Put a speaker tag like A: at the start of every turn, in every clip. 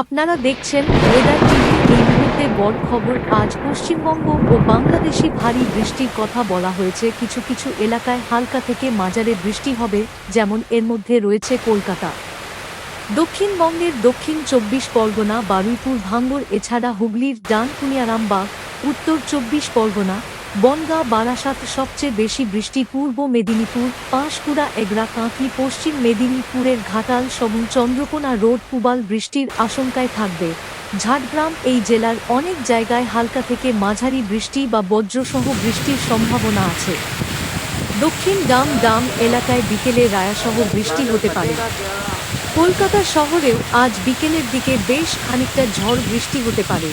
A: আপনারা দেখছেন weather TV এই মুহূর্তে বড় খবর। আজ পশ্চিমবঙ্গ ও বাংলাদেশে ভারী বৃষ্টির কথা বলা হয়েছে। কিছু কিছু এলাকায় হালকা থেকে মাঝারে বৃষ্টি হবে, যেমন এর মধ্যে রয়েছে কলকাতা। দক্ষিণবঙ্গের দক্ষিণ চব্বিশ পরগনা, বারুইপুর, ভাঙ্গর, এছাড়া হুগলির ডানকুনিয়ারামবাগ উত্তর চব্বিশ পরগনা বনগাঁ, বারাসাত সবচেয়ে বেশি বৃষ্টি পূর্ব মেদিনীপুর, পাঁশকুড়া, এগরা, কাঁথি, পশ্চিম মেদিনীপুরের ঘাটাল সবং চন্দ্রকোনা রোড পুবাল বৃষ্টির আশঙ্কায় থাকবে। ঝাড়গ্রাম এই জেলার অনেক জায়গায় হালকা থেকে মাঝারি বৃষ্টি বা বজ্রসহ বৃষ্টির সম্ভাবনা আছে। দক্ষিণ ডাম ডাম এলাকায় বিকেলে রায়াসহ বৃষ্টি হতে পারে। কলকাতা শহরেও আজ বিকেলের দিকে বেশ খানিকটা ঝড় বৃষ্টি হতে পারে।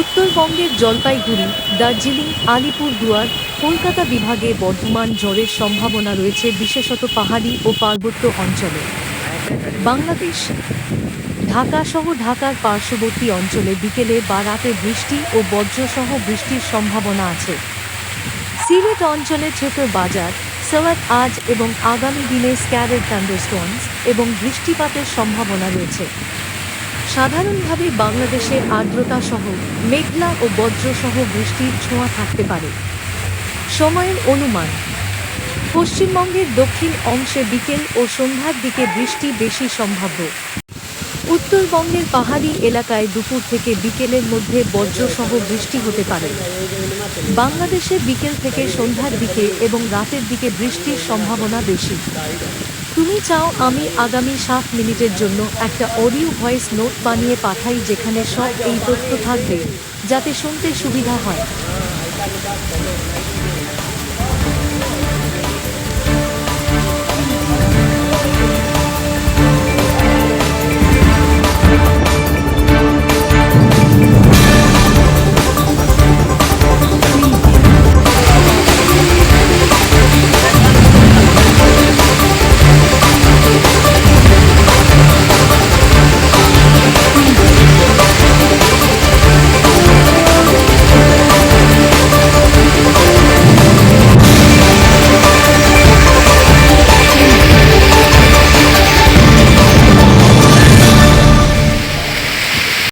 A: উত্তরবঙ্গের জলপাইগুড়ি, দার্জিলিং আলিপুরদুয়ার কলকাতা বিভাগে বর্ধমান জ্বরের সম্ভাবনা রয়েছে বিশেষত পাহাড়ি ও পার্বত্য অঞ্চলে। বাংলাদেশ, ঢাকা সহ ঢাকার পার্শ্ববর্তী অঞ্চলে বিকেলে বা রাতে বৃষ্টি ও বজ্রসহ বৃষ্টির সম্ভাবনা আছে। সিলেট অঞ্চলে ছোট বাজার সওয়াত আজ এবং আগামী দিনে স্ক্যারের থান্ডারস্টর্মস এবং বৃষ্টিপাতের সম্ভাবনা রয়েছে। সাধারণভাবে বাংলাদেশে আর্দ্রতা সহ মেঘলা ও বজ্রসহ বৃষ্টির ছোঁয়া থাকতে পারে। সময়ের অনুমান, পশ্চিমবঙ্গের দক্ষিণ অংশে বিকেল ও সন্ধ্যার দিকে বৃষ্টি বেশি সম্ভাব্য। উত্তরবঙ্গের পাহাড়ি এলাকায় দুপুর থেকে বিকেলের মধ্যে বজ্রসহ বৃষ্টি হতে পারে। বাংলাদেশে বিকেল থেকে সন্ধ্যার দিকে এবং রাতের দিকে বৃষ্টির সম্ভাবনা বেশি। তুমি চাও আমি আগামী সাত মিনিটের জন্য একটা অডিও ভয়েস নোট বানিয়ে পাঠাই যেখানে সব এই তথ্য থাকবে, যাতে শুনতে সুবিধা হয়।